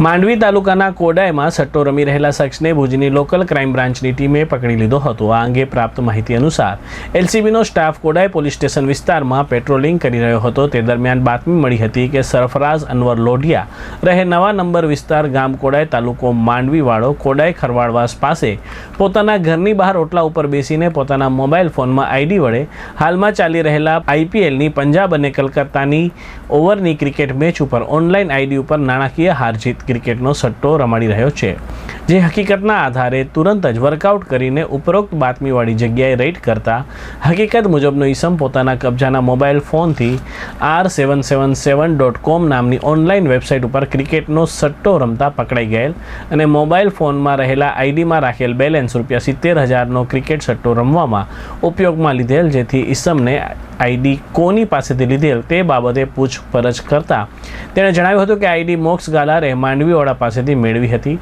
માંડવી તાલુકાના કોડાયમાં સટ્ટો રમી રહેલા શખ્સને ભુજની લોકલ ક્રાઇમ બ્રાન્ચની ટીમે પકડી લીધો હતો. આ અંગે પ્રાપ્ત માહિતી અનુસાર, એલસીબીનો સ્ટાફ કોડાય પોલીસ સ્ટેશન વિસ્તારમાં પેટ્રોલિંગ કરી રહ્યો હતો. તે દરમિયાન બાતમી મળી હતી કે સરફરાઝ અનવર લોઢિયા રહે નવા નંબર વિસ્તાર ગામ કોડાય તાલુકો માંડવીવાળો કોડાય ખરવાડવાસ પાસે. પોતાના ઘરની બહાર ઓટલા ઉપર બેસીને પોતાના મોબાઈલ ફોનમાં આઈડી વડે હાલમાં ચાલી રહેલા આઈપીએલની પંજાબ અને કલકત્તાની ઓવરની ક્રિકેટ મેચ ઉપર ઓનલાઈન આઈડી ઉપર નાણાકીય હારજીત ક્રિકેટનો સટ્ટો રમાડી રહ્યો છે, જે હકીકતના આધારે તુરંત જ વર્કઆઉટ કરીને ઉપરોક્ત બાતમીવાળી જગ્યાએ રેડ કરતા. હકીકત મુજબનો ઈસમ પોતાના કબજાના મોબાઈલ ફોનથી R seven seven seven dot com નામની ઓનલાઈન વેબસાઇટ ઉપર ક્રિકેટનો સટ્ટો રમતા પકડાઈ ગયેલ અને મોબાઈલ ફોનમાં રહેલા આઈડીમાં રાખેલ બેલેન્સ રૂપિયા સિત્તેર હજારનો ક્રિકેટ સટ્ટો રમવામાં ઉપયોગમાં લીધેલ, જેથી ઈસમને આઈડી કોની પાસેથી લીધેલ તે બાબતે પૂછપરછ કરતા તેણે જણાવ્યું હતું કે આઈડી મોક્ષ ગાલારે માંડવીવાળા પાસેથી મેળવી હતી.